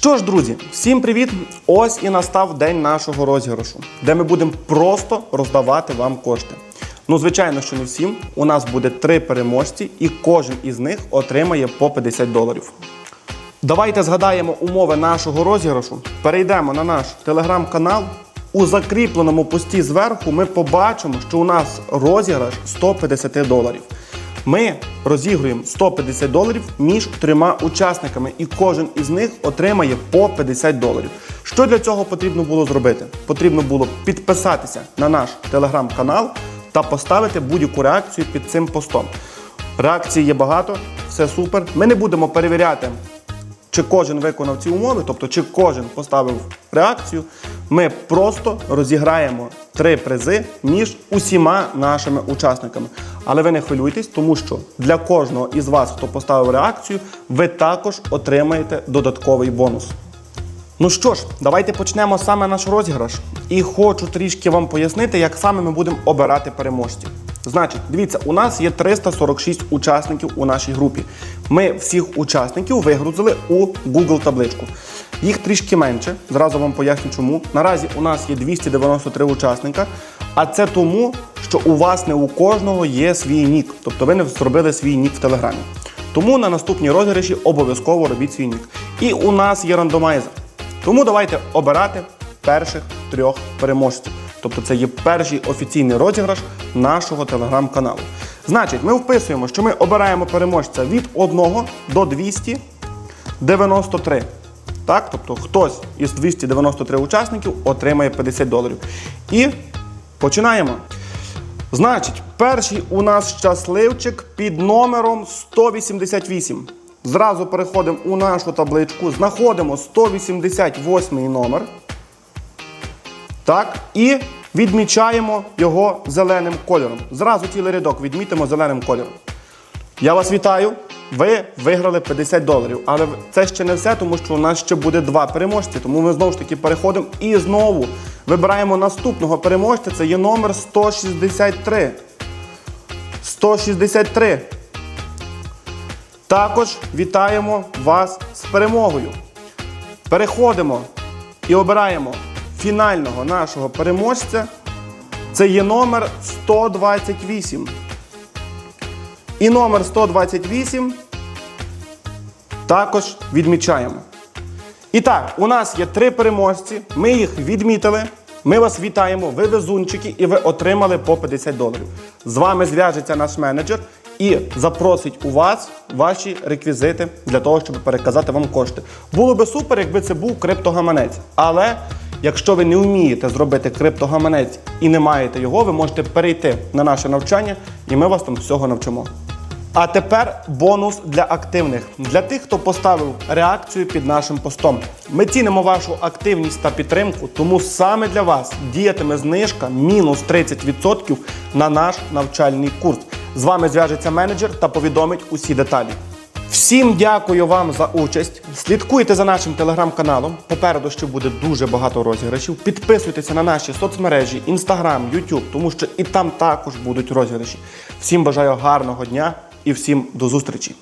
Що ж, друзі, всім привіт! Ось і настав день нашого розіграшу, де ми будемо просто роздавати вам кошти. Ну, звичайно, що не всім. У нас буде три переможці, і кожен із них отримає по 50 доларів. Давайте згадаємо умови нашого розіграшу. Перейдемо на наш телеграм-канал. У закріпленому пості зверху ми побачимо, що у нас розіграш 150 доларів. Ми розігруємо 150 доларів між трьома учасниками, і кожен із них отримає по 50 доларів. Що для цього потрібно було зробити? Потрібно було підписатися на наш телеграм-канал та поставити будь-яку реакцію під цим постом. Реакцій є багато, все супер. Ми не будемо перевіряти чи кожен виконав ці умови, тобто чи кожен поставив реакцію, ми просто розіграємо три призи між усіма нашими учасниками. Але ви не хвилюйтесь, тому що для кожного із вас, хто поставив реакцію, ви також отримаєте додатковий бонус. Ну що ж, давайте почнемо саме наш розіграш. І хочу трішки вам пояснити, як саме ми будемо обирати переможців. Значить, дивіться, у нас є 346 учасників у нашій групі. Ми всіх учасників вигрузили у Google табличку. Їх трішки менше. Зразу вам поясню, чому. Наразі у нас є 293 учасника, а це тому, що у вас не у кожного є свій нік. Тобто ви не зробили свій нік в Телеграмі. Тому на наступній розіграші обов'язково робіть свій нік. І у нас є рандомайзер. Тому давайте обирати перших трьох переможців. Тобто це є перший офіційний розіграш нашого телеграм-каналу. Значить, ми вписуємо, що ми обираємо переможця від 1 до 293. Так, тобто хтось із 293 учасників отримає 50 доларів. І починаємо. Значить, перший у нас щасливчик під номером 188. Зразу переходимо у нашу табличку, знаходимо 188 номер. Так, і відмічаємо його зеленим кольором. Зразу цілий рядок відмітимо зеленим кольором. Я вас вітаю. Ви виграли 50 доларів. Але це ще не все, тому що у нас ще буде два переможці. Тому ми знову ж таки переходимо і знову вибираємо наступного переможця. Це є номер 163. 163. Також вітаємо вас з перемогою. Переходимо і обираємо фінального нашого переможця. Це є номер 128. І номер 128 також відмічаємо. І так, у нас є три переможці. Ми їх відмітили. Ми вас вітаємо, ви везунчики, і ви отримали по 50 доларів. З вами зв'яжеться наш менеджер і запросить у вас ваші реквізити для того, щоб переказати вам кошти. Було би супер, якби це був криптогаманець. Але якщо ви не вмієте зробити криптогаманець і не маєте його, ви можете перейти на наше навчання, і ми вас там всього навчимо. А тепер бонус для активних, для тих, хто поставив реакцію під нашим постом. Ми цінимо вашу активність та підтримку, тому саме для вас діятиме знижка мінус 30% на наш навчальний курс. З вами зв'яжеться менеджер та повідомить усі деталі. Всім дякую вам за участь. Слідкуйте за нашим телеграм-каналом. Попереду ще буде дуже багато розіграшів. Підписуйтеся на наші соцмережі, інстаграм, Ютуб, тому що і там також будуть розіграші. Всім бажаю гарного дня і всім до зустрічі!